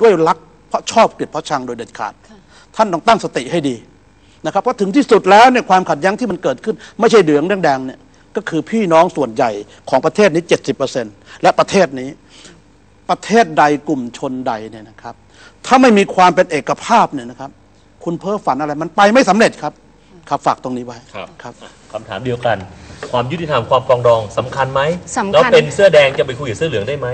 ด้วยรักเพราะชอบเกลียดเพราะชังโดยเด็ดขาด ท่านต้องตั้งสติให้ดีนะครับเพราะถึงที่สุดแล้วเนี่ยความขัดแย้งที่มันเกิดขึ้น ไม่ใช่เหลืองแดงๆเนี่ยก็คือพี่น้องส่วนใหญ่ของประเทศนี้ 70%และประเทศนี้ ประเทศใดกลุ่มชนใดเนี่ยนะครับ ถ้าไม่มีความเป็นเอกภาพเนี่ยนะครับ คุณเพ้อฝันอะไรมันไปไม่สำเร็จครับ ครับฝากตรงนี้ไว้ครับครับคำถามเดียวกัน ความยุติธรรมความปรองดองสำคัญไหมสำคัญแล้วเป็นเสื้อแดงจะไปคุยกับเสื้อเหลืองได้ไหม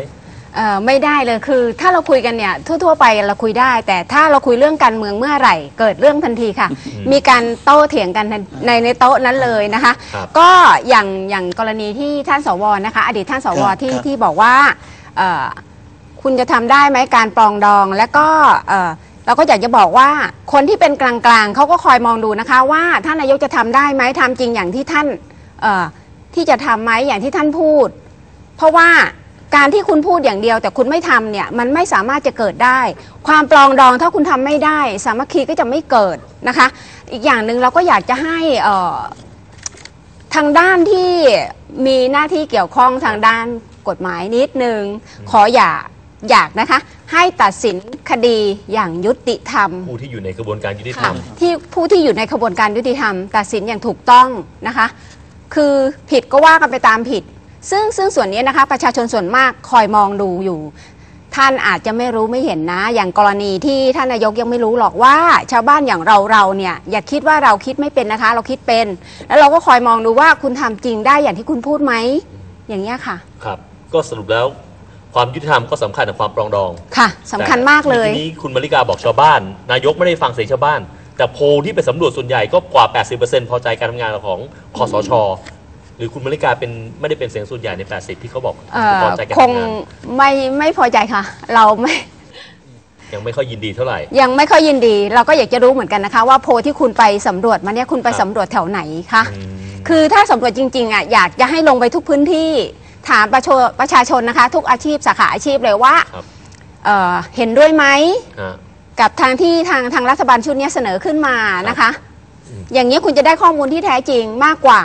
เอ่อไม่ได้เลยคือถ้าเราคุยกันเนี่ยทั่ว ๆ ไปเราคุยได้ แต่ถ้าเราคุยเรื่องการเมืองเมื่อไหร่ เกิดเรื่องทันทีค่ะ มีการโต้เถียงกันในในโต๊ะนั้นเลยนะคะ ครับ ก็อย่างอย่างกรณีที่ท่านสวนะคะ อดีตท่านสวครับที่ครับที่บอกว่าเอ่อคุณจะทำได้ไหมการปรองดอง และก็เอ่อเราก็อยากจะบอกว่าคนที่เป็นกลางๆเขาก็คอยมองดูนะคะ ว่าท่านนายกจะทำได้ไหมทำจริงอย่างที่ท่านเอ่อที่จะทำไหมอย่างที่ท่านพูด เพราะว่า การที่คุณพูดอย่างเดียวแต่คุณไม่ทำเนี่ยมันไม่สามารถจะเกิดได้ ความปลองดองถ้าคุณทำไม่ได้ สามัคคีก็จะไม่เกิดนะคะ อีกอย่างหนึ่งเราก็อยากจะให้เอ่อทางด้านที่มีหน้าที่เกี่ยวข้องทางด้านกฎหมายนิดนึง ขออย่าอยากนะคะ ให้ตัดสินคดีอย่างยุติธรรม ผู้ที่อยู่ในกระบวนการยุติธรค่ะรมที่ผู้ที่อยู่ในขบวนการยุติธรรม ตัดสินอย่างถูกต้องนะคะ คือผิดก็ว่ากันไปตามผิด ซึ่งซึ่งส่วนนี้นะคะประชาชนส่วนมากคอยมองดูอยู่ ท่านอาจจะไม่รู้ไม่เห็นนะ อย่างกรณีที่ท่านนายกยังไม่รู้หรอกว่า ชาวบ้านอย่างเราเราเนี่ยอย่าคิดว่าเราคิดไม่เป็นนะคะ เราคิดเป็น แล้วเราก็คอยมองดูว่าคุณทำจริงได้อย่างที่คุณพูดไหมอย่างเงี้ยค่ะ ครับ ก็สรุปแล้วความยุติธรรมก็สำคัญกับความปรองดอง ค่ะสำคัญมากเลยทีนี้คุณมาริกาบอกชาวบ้าน นายกไม่ได้ฟังเสียงชาวบ้าน แต่โพลที่ไปสำรวจส่วนใหญ่ก็กว่า 80%พอใจการทำงานของคอสช หรือคุณมาริกาเป็นไม่ได้เป็นเสียงส่วนใหญ่ใน 80 ที่เขาบอกเอ่อพอใจการคงทำงานไม่ไม่พอใจค่ะ เราไม่ ยังไม่ค่อยยินดีเท่าไหร่ ยังไม่ค่อยยินดี เราก็อยากจะรู้เหมือนกันนะคะ ว่าโพลที่คุณไปสำรวจมาเนี่ยคุณไปครับ สำรวจแถวไหนคะ อืม คือถ้าสำรวจจริงๆอะอยากจะให้ลงไปทุกพื้นที่ถามประชาประชาชนนะคะ ทุกอาชีพสาขาอาชีพเลยว่าครับ เอ่อเห็นด้วยไหม ฮะ กับทางที่ทางทางรัฐบาลชุดเนี้ยเสนอขึ้นมานะคะอืมอย่างนี้ยคุณจะได้ข้อมูลที่แท้จริงมากกว่า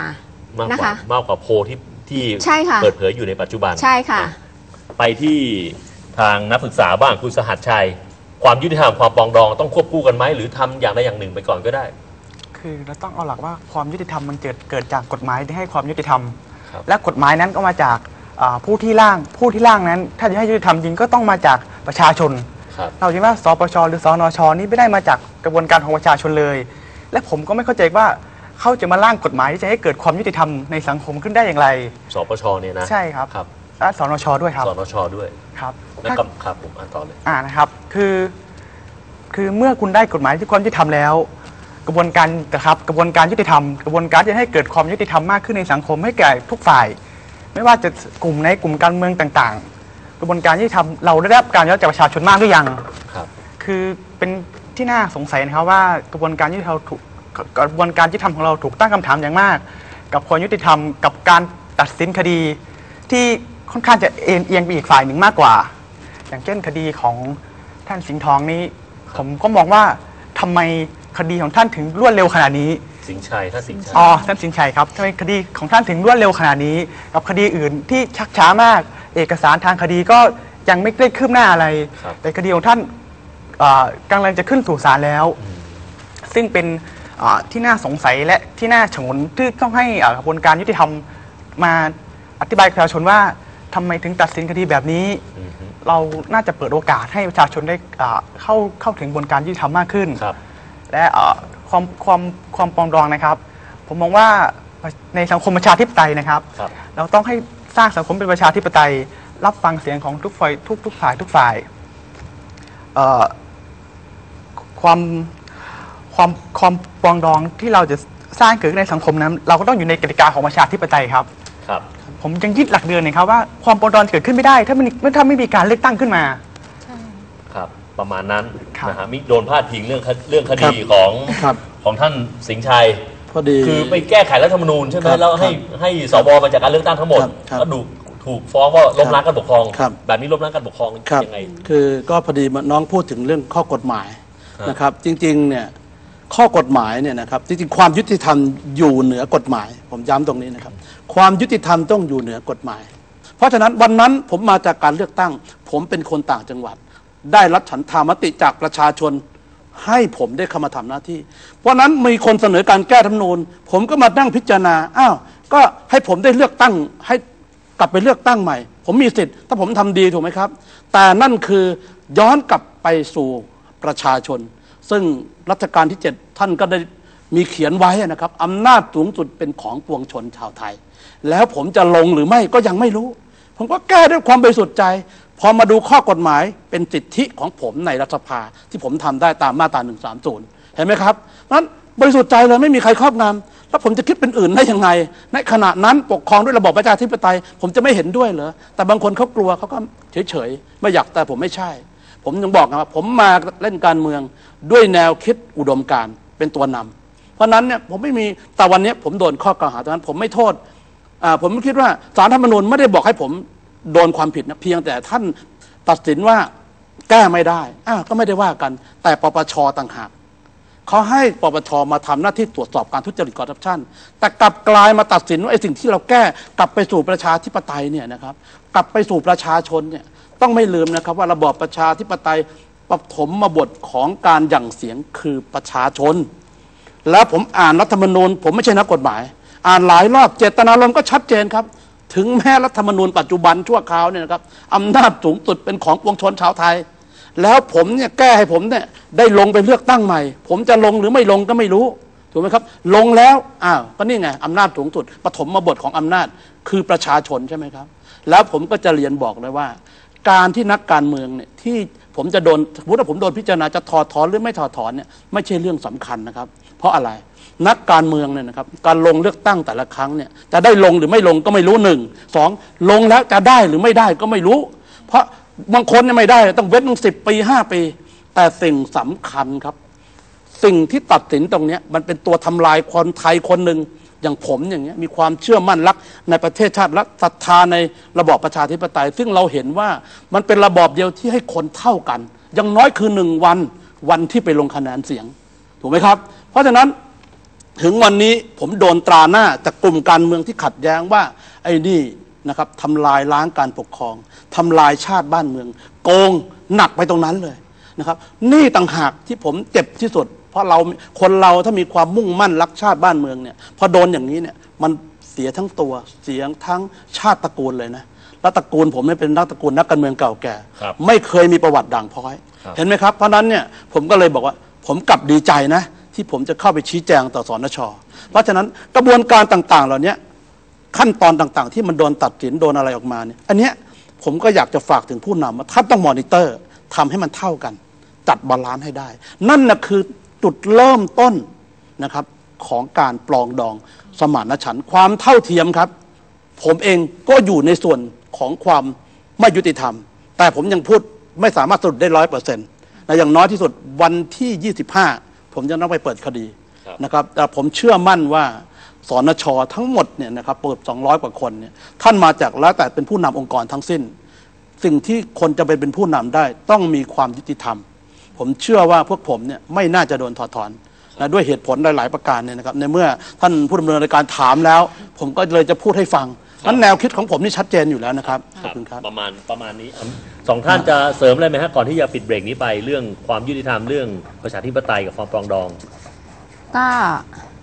มากนะกว่าคะมากกว่าโพลที่ที่ใช่ค่ะ เปิดเผยอยู่ในปัจจุบันใช่ค่ะอ่ไปที่ทางนักศึกษาบ้างคุณสหัสชัย ความยุติธรรมความปรองดองต้องควบคู่กันไหมหรือทำอย่างใดอย่างหนึ่งไปก่อนก็ได้ คือเราต้องเอาหลักว่าความยุติธรรมมันเกิดเกิดจากกฎหมายที่ให้ความยุติธรรม ครับและกฎหมายนั้นก็มาจากอ่าผู้ที่ร่างผู้ที่ร่างนั้น ถ้าจะให้ยุติธรรมจริงก็ต้องมาจากประชาชน ครับ เราจริงว่าสปชหรือสนชนี่ไม่ได้มาจากกระบวนการของประชาชนเลย และผมก็ไม่เข้าใจว่า เขาจะมาร่างกฎหมายที่จะให้เกิดความยุติธรรมในสังคมขึ้นได้อย่างไร สปชเนี่ยนะใช่ครับครับและสนชด้วยครับสนชด้วยครับแล้วก็ครับผมอ่านต่อเลยอ่านะครับคือคือเมื่อคุณได้กฎหมายที่ความยุติธรรมแล้ว กระบวนการนะครับกระบวนการยุติธรรม กระบวนการที่จะให้เกิดความยุติธรรมมากขึ้นในสังคมให้แก่ทุกฝ่าย ไม่ว่าจะกลุ่มในกลุ่มการเมืองต่าง ๆ กระบวนการยุติธรรมเราได้รับการยอมรับจากประชาชนมากหรือยังครับ คือเป็นที่น่าสงสัยนะครับว่ากระบวนการยุติธรรมถู กกระบวนการยุติธรรมของเราถูกตั้งคำถามอย่างมาก กับความยุติธรรมกับการตัดสินคดี ที่ค่อนข้างจะเอ็นเอียงไปอีกฝ่ายหนึ่งมากกว่า อย่างเช่นคดีของท่านสิงห์ทองนี้ ผมก็มองว่าทำไมคดีของท่านถึงรวดเร็วขนาดนี้ สิงห์ชัยถ้าสิงห์ชัย อ๋อท่านสิงห์ชัยครับทำไมคดีของท่านถึงรวดเร็วขนาดนี้ กับคดีอื่นที่ชักช้ามาก เอกสารทางคดีก็ยังไม่ได้คืบหน้าอะไร ครับ แต่คดีของท่านอ่ากำลังจะขึ้นสู่ศาลแล้ว ซึ่งเป็นอ่า ที่น่าสงสัยและที่น่าฉงนที่ต้องให้อ่ากระบวนการยุติธรรมมาอธิบายกับประชาชนว่าทำไมถึงตัดสินคดีแบบนี้อือฮึเราน่าจะเปิดโอกาสให้ประชาชนได้อ่าเข้าเข้าถึงกระบวนการยุติธรรมมากขึ้นครับและเอ่อความความความปรองดองนะครับ ผมมองว่าในสังคมประชาธิปไตยนะครับครับ เราต้องให้สร้างสังคมเป็นประชาธิปไตย รับฟังเสียงของทุกฝ่ายทุกทุกฝ่ายทุกฝ่ายเอ่อความ ความความปรองดองที่เราจะสร้างเกิดขึ้นในสังคมนั้น เราก็ต้องอยู่ในกติกาของประชาธิปไตยครับ ครับ ผมยังยึดหลักเดิมนะครับว่าความปรองดองเกิดขึ้นไม่ได้ ถ้ามันถ้าไม่มีการเลือกตั้งขึ้นมา ครับ ประมาณนั้นครับนะฮะมิโดนพาดพิงเรื่องคเรื่องคครัดีบของครับ ของท่านสิงห์ชัย พอดี คือไปแก้ไขรัฐธรรมนูญใช่ไหมครับแล้วให้ครับให้สวมาจากการเลือกตั้งทั้งหมดครับครับแล้วถูกถูกฟ้องว่าล้มล้างการปกครอง ครับ แบบนี้ล้มล้างการปกครองครับ ยังไง คือก็พอดีน้องพูดถึงเรื่องข้อกฎหมายครับนะครับ จริงๆเนี่ย ข้อกฎหมายเนี่ยนะครับจริงๆความยุติธรรมอยู่เหนือกฎหมาย ผมย้ำตรงนี้นะครับ ความยุติธรรมต้องอยู่เหนือกฎหมาย เพราะฉะนั้นวันนั้นผมมาจากการเลือกตั้ง ผมเป็นคนต่างจังหวัด ได้รับฉันทามติจากประชาชน ให้ผมได้เข้ามาทำหน้าที่ เพราะนั้นมีคนเสนอการแก้ธรรมนูญ ผมก็มานั่งพิจารณาอ้าวก็ให้ผมได้เลือกตั้งให้กลับไปเลือกตั้งใหม่ ผมมีสิทธิ์ถ้าผมทำดีถูกไหมครับ แต่นั่นคือย้อนกลับไปสู่ประชาชน ซึ่งรัชกาลที่ 7 ท่านก็ได้มีเขียนไว้นะครับอำนาจสูงสุดเป็นของปวงชนชาวไทย แล้วผมจะลงหรือไม่ก็ยังไม่รู้ ผมก็แก้ด้วยความบริสุทธิ์ใจ พอมาดูข้อกฎหมายเป็นสิทธิของผมในรัฐสภาที่ผมทำได้ตามมาตรา130 เห็นไหมครับนั้นบริสุทธิ์ใจเลยไม่มีใครครอบงำแล้วผมจะคิดเป็นอื่นได้ยังไง ในขณะนั้นปกครองด้วยระบอบประชาธิปไตย ผมจะไม่เห็นด้วยเหรอแต่บางคนเขากลัวเขาก็เฉยๆไม่อยากแต่ผมไม่ใช่ ผมยังบอกนะว่าผมมาเล่นการเมืองด้วยแนวคิดอุดมการเป็นตัวนำเพราะฉะนั้นเนี่ยผมไม่มีแต่วันนี้ผมโดนข้อกล่าวหาตอนนั้น ผมไม่โทษผมคิดว่าสารธรรมนูญไม่ได้บอกให้ผมโดนความผิดนะเพียงแต่ท่านตัดสินว่าแก้ไม่ได้อ่าก็ไม่ได้ว่ากัน แต่ปปชต่างหากเขาให้ปปชมาทำหน้าที่ตรวจสอบการทุจริตคอร์รัปชันแต่กลับกลายมาตัดสินว่าไอ้สิ่งที่เราแก้กลับไปสู่ประชาธิปไตยเนี่ยนะครับ กลับไปสู่ประชาชนเนี่ย ต้องไม่ลืมนะครับว่าระบอบประชาธิปไตยปฐมมาบทของการหยั่งเสียงคือประชาชน แล้วผมอ่านรัฐธรรมนูญ ผมไม่ใช่นักกฎหมาย อ่านหลายรอบเจตนารมณ์ก็ชัดเจนครับ ถึงแม้รัฐธรรมนูญปัจจุบันชั่วคราวเนี่ยนะครับอำนาจสูงสุดเป็นของปวงชนชาวไทย แล้วผมเนี่ยแก้ให้ผมเนี่ยได้ลงไปเลือกตั้งใหม่ ผมจะลงหรือไม่ลงก็ไม่รู้ถูกไหมครับ ลงแล้วอ้าวก็นี่ไงอำนาจสูงสุดปฐมบทของอำนาจคือประชาชนใช่ไหมครับ แล้วผมก็จะเรียนบอกเลยว่า การที่นักการเมืองเนี่ยที่ผมจะโดนสมมติว่าผมโดนพิจารณาจะถอดถอนหรือไม่ถอดถอนเนี่ยไม่ใช่เรื่องสำคัญนะครับ เพราะอะไรนักการเมืองเนี่ยนะครับการลงเลือกตั้งแต่ละครั้งเนี่ยจะได้ลงหรือไม่ลงก็ไม่รู้หนึ่งสองลงแล้วจะได้หรือไม่ได้ก็ไม่รู้ เพราะบางคนเนี่ยไม่ได้ต้องเว้นตั้งสิบปีห้าปี แต่สิ่งสำคัญครับ สิ่งที่ตัดสินตรงนี้มันเป็นตัวทำลายคนไทยคนหนึ่ง อย่างผมอย่างเงี้ยมีความเชื่อมั่นรักในประเทศชาติรักศรัทธาในระบอบประชาธิปไตย ซึ่งเราเห็นว่ามันเป็นระบอบเดียวที่ให้คนเท่ากันอยังน้อยคือหนึ่งวันวันที่ไปลงคะแนนเสียง ถูกไหมครับ เพราะฉะนั้นถึงวันนี้ผมโดนตราหน้าจากกลุ่มการเมืองที่ขัดแย้งว่า ไอ้นี่นะครับทำลายล้างการปกครองทำลายชาติบ้านเมือง โกงหนักไปตรงนั้นเลยนะครับ นี่ต่างหากที่ผมเจ็บที่สุด เพราะเราคนเราถ้ามีความมุ่งมั่นรักชาติบ้านเมืองเนี่ยพอโดนอย่างนี้เนี่ยมันเสียทั้งตัวเสียทั้งชาติตระกูลเลยนะแล้วตระกูลผมเนี่ยเป็นนักตระกูลนักการเมืองเก่าแก่ครับไม่เคยมีประวัติด่างพร้อยครับเห็นไหมครับ เพราะฉะนั้นเนี่ยผมก็เลยบอกว่าผมกลับดีใจนะ ที่ผมจะเข้าไปชี้แจงต่อสนชเพราะฉะนั้นกระบวนการต่างๆ เหล่านี้ขั้นตอนต่างๆ ที่มันโดนตัดสินโดนอะไรออกมาเนี่ยอันเนี้ยผมก็อยากจะฝากถึงผู้นำว่าท่านต้องมอนิเตอร์ทำให้มันเท่ากัน จัดบาลานซ์ให้ได้ นั่นนะคือ จุดเริ่มต้นนะครับของการปลองดองสมานฉันท์ความเท่าเทียมครับ ผมเองก็อยู่ในส่วนของความไม่ยุติธรรม แต่ผมยังพูดไม่สามารถสรุปได้ร้อยเปอร์เซ็นต์นะอย่างน้อยที่สุดวันที่ 25 ผมจะต้องไปเปิดคดีครับนะครับแต่ผมเชื่อมั่นว่าสนชทั้งหมดเนี่ยนะครับเปิด 200 กว่าคนเนี่ยท่านมาจากแล้วแต่เป็นผู้นำองค์กรทั้งสิ้น สิ่งที่คนจะไปเป็นผู้นำได้ ต้องมีความยุติธรรม ผมเชื่อว่าพวกผมเนี่ยไม่น่าจะโดนถอดถอนนะด้วยเหตุผลหลาย ๆ ประการเนี่ยนะครับในเมื่อท่านผู้ดำเนินรายการถามแล้ว ผมก็เลยจะพูดให้ฟังนั้นแนวคิดของผมนี่ชัดเจนอยู่แล้วนะครับขอบคุณครับ ประมาณประมาณนี้อะสองท่านจะเสริมอะไรไหมฮะก่อนที่จะปิดเบรกนี้ไปเรื่องความยุติธรรมเรื่องประชาธิปไตยกับความปรองดอง ก็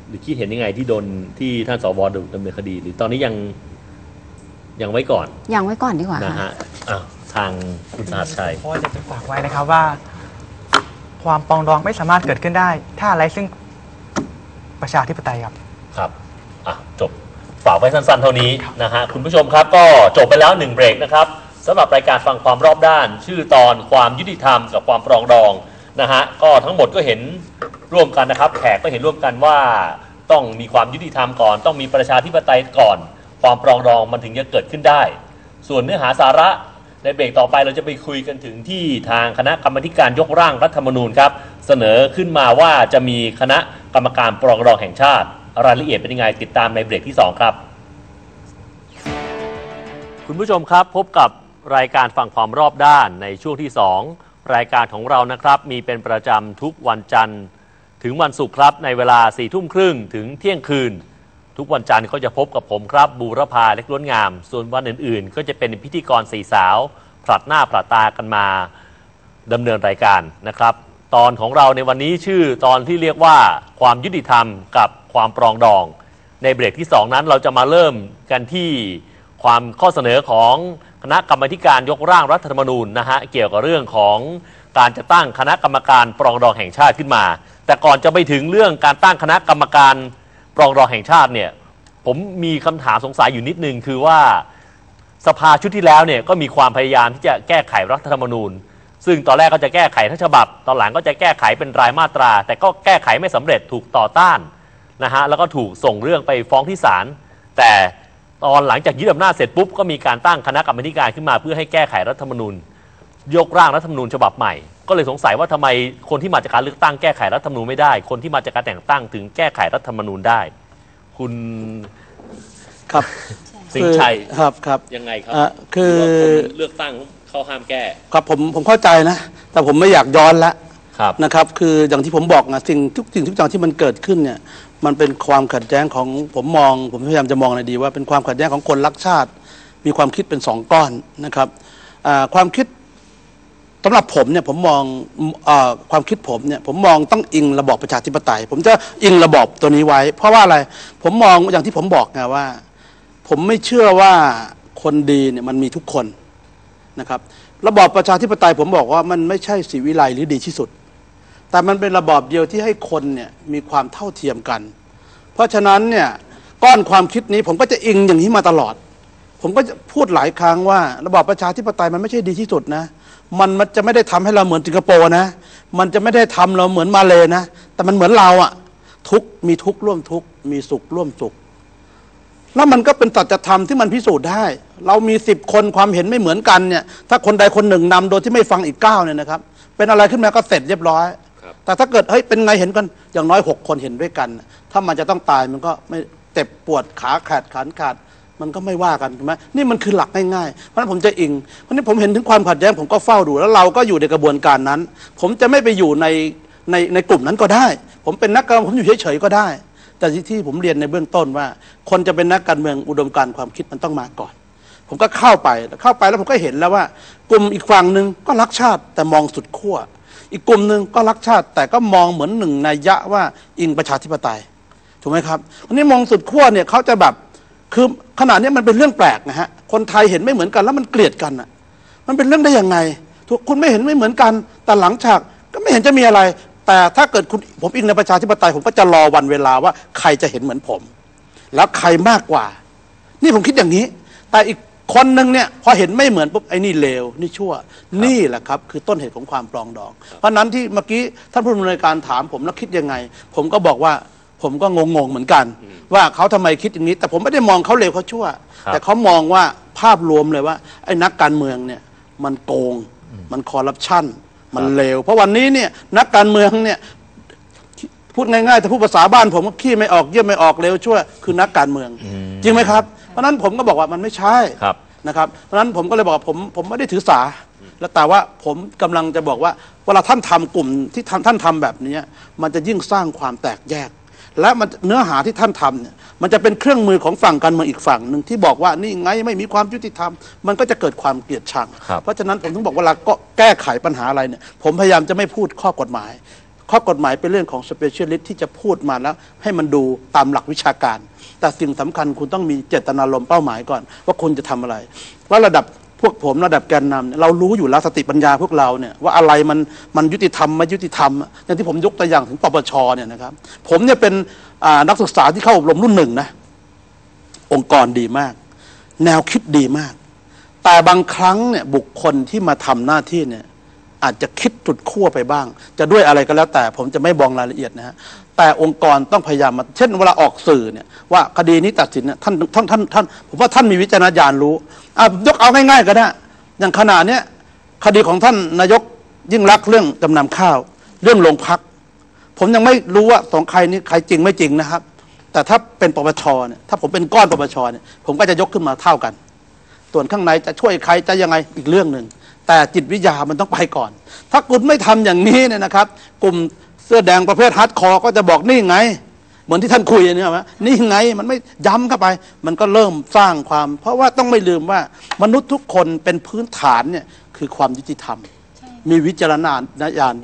หรือคิดเห็นยังไงที่โดนที่ท่านสวดำเนินคดี หรือตอนนี้ยังยังไว้ก่อนยังไว้ก่อนดีกว่านะค่ะฮะอะทางคุณสหัสชัยเพราะว่าอยากจะฝากไว้นะครับว่า ความปรองดองไม่สามารถเกิดขึ้นได้ ถ้าไร้ซึ่งประชาธิปไตยครับ ครับ อะ จบ ฝากไว้สั้นๆ เท่านี้นะฮะ คุณผู้ชมครับ ก็จบไปแล้วหนึ่งเบรกนะครับสำหรับรายการฟังความรอบด้าน ชื่อตอนความยุติธรรมกับความปรองดองนะฮะ ก็ทั้งหมดก็เห็นร่วมกันนะครับ แขกก็เห็นร่วมกันว่าต้องมีความยุติธรรมก่อน ต้องมีประชาธิปไตยก่อน ความปรองดองมันถึงจะเกิดขึ้นได้ ส่วนเนื้อหาสาระ ในเบรกต่อไปเราจะไปคุยกันถึงที่ทางคณะกรรมการยกร่างรัฐธรรมนูญครับ เสนอขึ้นมาว่าจะมีคณะกรรมการปรองดองแห่งชาติ รายละเอียดเป็นยังไงติดตามในเบรกที่ 2 ครับ คุณผู้ชมครับพบกับรายการฟังความรอบด้านในช่วงที่ 2 รายการของเรานะครับ มีเป็นประจำทุกวันจันทร์ ถึงวันศุกร์ครับในเวลา4ี่ทุ่มครึ่งถึงเที่ยงคืน ทุกวันจันทร์ก็จะพบกับผมครับบูรพาเล็กล้วนงาม ส่วนวันอื่นๆ ก็จะเป็นพิธีกรสี่สาว ผลัดหน้าผลัดตากันมาดำเนินรายการนะครับ ตอนของเราในวันนี้ชื่อตอนที่เรียกว่าความยุติธรรมกับความปรองดอง ในเบรกที่ 2 นั้นเราจะมาเริ่มกันที่ความข้อเสนอของคณะกรรมาธิการยกร่างรัฐธรรมนูญนะฮะเกี่ยวกับเรื่องของการจะตั้งคณะกรรมการปรองดองแห่งชาติขึ้นมา แต่ก่อนจะไปถึงเรื่องการตั้งคณะกรรมการ รองดองแห่งชาติเนี่ย ผมมีคำถามสงสัยอยู่นิดนึงคือว่าสภาชุดที่แล้วเนี่ยก็มีความพยายามที่จะแก้ไขรัฐธรรมนูญ ซึ่งตอนแรกก็จะแก้ไขทั้งฉบับ ตอนหลังก็จะแก้ไขเป็นรายมาตรา แต่ก็แก้ไขไม่สำเร็จถูกต่อต้านนะฮะแล้วก็ถูกส่งเรื่องไปฟ้องที่ศาลแต่ตอนหลังจากยึดอำนาจเสร็จปุ๊บก็มีการตั้งคณะกรรมาธิการขึ้นมาเพื่อให้แก้ไขรัฐธรรมนูญ ยกร่างรัฐธรรมนูญฉบับใหม่ ก็เลยสงสัยว่าทำไมคนที่มาจากการเลือกตั้งแก้ไขรัฐธรรมนูญไม่ได้ คนที่มาจากการแต่งตั้งถึงแก้ไขรัฐธรรมนูญได้ คุณครับสิงห์ชัยคือครับครับยังไงครัอะคือหรือว่าคนเลือกตั้งเขาห้ามแก้ครับผมผมเข้าใจนะ แต่ผมไม่อยากย้อนละครับ นะครับคืออย่างที่ผมบอกนะสิ่งทุกสิ่งทุกอย่างที่มันเกิดขึ้นเนี่ยมันเป็นความขัดแย้งของผมมอง ผมพยายามจะมองในอยดีว่าเป็นความขัดแย้งของคนรักชาติ มีความคิดเป็นสองก้อนนะครับอ่าความคิด สำหรับผมเนี่ยผมมองอความคิดผมเนี่ยผมมองต้องอิงระบอบประชาธิปไตย ผมจะอิงระบอบตัวนี้ไว้ เพราะว่าอะไรผมมองอย่างที่ผมบอกไงว่า ผมไม่เชื่อว่าคนดีเนี่ยมันมีทุกคนนะครับ ระบอบประชาธิปไตยผมบอกว่ามันไม่ใช่สีวิไลหรือดีที่สุด แต่มันเป็นระบอบเดียวที่ให้คนเนี่ยมีความเท่าเทียมกัน เพราะฉะนั้นเนี่ยก้อนความคิดนี้ผมก็จะอิงอย่างนี้มาตลอด ผมก็จะพูดหลายครั้งว่า ระบอบประชาธิปไตยมันไม่ใช่ดีที่สุดนะ มันมันจะไม่ได้ทำให้เราเหมือนสิงคโปร์นะ มันจะไม่ได้ทำเราเหมือนมาเลยนะ แต่มันเหมือนเราอะทุกข์มีทุกข์ร่วมทุกข์มีสุขร่วมสุข แล้วมันก็เป็นสัจธรรมที่มันพิสูจน์ได้ เรามีสิบคนความเห็นไม่เหมือนกันเนี่ย ถ้าคนใดคนหนึ่งนำโดยที่ไม่ฟังอีกเก้าเนี่ยนะครับ เป็นอะไรขึ้นมาก็เสร็จเรียบร้อยครับแต่ถ้าเกิดเฮ้ยเป็นไงเห็นกัน อย่างน้อยหกคนเห็นด้วยกัน ถ้ามันจะต้องตายมันก็ไม่เจ็บปวดขาขาดขานขาด มันก็ไม่ว่ากันถูกไหมนี่มันคือหลักง่ายๆ เพราะฉะนั้นผมจะอิง เพราะฉะนั้นผมเห็นถึงความขัดแย้งผมก็เฝ้าดู แล้วเราก็อยู่ในกระบวนการนั้น ผมจะไม่ไปอยู่ในในในกลุ่มนั้นก็ได้ ผมเป็นนักการเมืองผมอยู่เฉยๆก็ได้ แต่ที่ที่ผมเรียนในเบื้องต้นว่า คนจะเป็นนักการเมืองอุดมการความคิดมันต้องมาก่อน ผมก็เข้าไปเข้าไปแล้วผมก็เห็นแล้วว่า กลุ่มอีกฝั่งหนึ่งก็รักชาติแต่มองสุดขั้วอีกกลุ่มหนึ่งก็รักชาติ แต่ก็มองเหมือนหนึ่งนัยยะว่าอิงประชาธิปไตยถูกไหมครับวันนี้มองสุดขั้วเนี่ยเขาจะแบบ คือขนาดนี้มันเป็นเรื่องแปลกนะฮะคนไทยเห็นไม่เหมือนกันแล้วมันเกลียดกันอะ มันเป็นเรื่องได้ยังไงทุกคุณไม่เห็นไม่เหมือนกัน แต่หลังฉากก็ไม่เห็นจะมีอะไร แต่ถ้าเกิดคุณผมอิงในประชาธิปไตยผมก็จะรอวันเวลาว่าใครจะเห็นเหมือนผม แล้วใครมากกว่า นี่ผมคิดอย่างนี้ แต่อีกคนหนึ่งเนี่ยพอเห็นไม่เหมือนปุ๊บไอ้นี่เลวนี่ชั่ว นี่แหละครับ คือต้นเหตุของความปลองดอง เพราะฉะนั้นที่เมื่อกี้ท่านผู้ดำเนินการถามผมแล้วคิดยังไง ผมก็บอกว่า ผมก็งงๆเหมือนกัน ว่าเขาทำไมคิดอย่างนี้ แต่ผมไม่ได้มองเขาเลวเขาชั่วครับแต่เขามองว่าภาพรวมเลยว่าไอ้นักการเมืองเนี่ยมันโกง มันคอร์รัปชันมันเลวเพราะวันนี้เนี่ยนักการเมืองเนี่ยพูดง่ายๆถ้าพูดภาษาบ้านผมก็ขี้ไม่ออกเยี่ยมไม่ออกเร็วชั่วคือนักการเมือง จริงไหมครับ เพราะฉะนั้นผมก็บอกว่ามันไม่ใช่ครับนะครับ เพราะฉะนั้นผมก็เลยบอกว่าผมผมไม่ได้ถือสา แล้วแต่ว่าผมกำลังจะบอกว่า เวลาท่านทำกลุ่มที่ท่านท่านทำแบบนี้มันจะยิ่งสร้างความแตกแยก และมันเนื้อหาที่ท่านทำเนี่ยมันจะเป็นเครื่องมือของฝั่งการเมืองอีกฝั่งหนึ่งที่บอกว่านี่ไงไม่มีความยุติธรรม มันก็จะเกิดความเกลียดชัง ครับ เพราะฉะนั้นผมถึงบอกเวลาก็แก้ไขปัญหาอะไรเนี่ยผมพยายามจะไม่พูดข้อกฎหมาย ข้อกฎหมายเป็นเรื่องของสเปเชียลิสต์ที่จะพูดมาแล้ว ให้มันดูตามหลักวิชาการ แต่สิ่งสำคัญคุณต้องมีเจตนารมณ์เป้าหมายก่อน ว่าคุณจะทำอะไร ว่าระดับ พวกผมระดับแกนนำเรารู้อยู่แล้วสติปัญญาพวกเราเนี่ยว่าอะไรมันมันยุติธรรมไม่ยุติธรรม อย่างที่ผมยกตัวอย่างถึงปปชเนี่ยนะครับ ผมเนี่ยเป็นนักศึกษาที่เข้าอบรมรุ่นหนึ่งนะองค์กรดีมาก แนวคิดดีมาก แต่บางครั้งเนี่ยบุคคลที่มาทำหน้าที่เนี่ยอาจจะคิดจุดขั้วไปบ้าง จะด้วยอะไรก็แล้วแต่ผมจะไม่บอกรายละเอียดนะฮะ แต่องค์กรต้องพยายามมาเช่นเวลาออกสื่อเนี่ยว่าคดีนี้ตัดสินเนี่ยท่านท่านท่านท่านผมว่าท่านมีวิจารณญาณรู้อะยกเอาง่ายๆก็ได้อย่างขนาดเนี้ยคดีของท่านนายกยิ่งรักเรื่องจำนำข้าว เรื่องโรงพัก ผมยังไม่รู้ว่าสองใครนี้ใครจริงไม่จริงนะครับ แต่ถ้าเป็นปปชเนี่ยถ้าผมเป็นก้อนปปชเนี่ยผมก็จะยกขึ้นมาเท่ากัน ส่วนข้างในจะช่วยใครจะยังไงอีกเรื่องหนึ่งแต่จิตวิทยามันต้องไปก่อน ถ้าคุณไม่ทำอย่างนี้เนี่ยนะครับ กลุ่ม เสื้อแดงประเภทฮาร์ดคอร์ก็จะบอกนี่ไง เหมือนที่ท่านคุยเนี่ยว่านี่ไงมันไม่ย้ำเข้าไป มันก็เริ่มสร้างความ เพราะว่าต้องไม่ลืมว่ามนุษย์ทุกคนเป็นพื้นฐานเนี่ยคือความยุติธรรม มีวิจารณญาณได้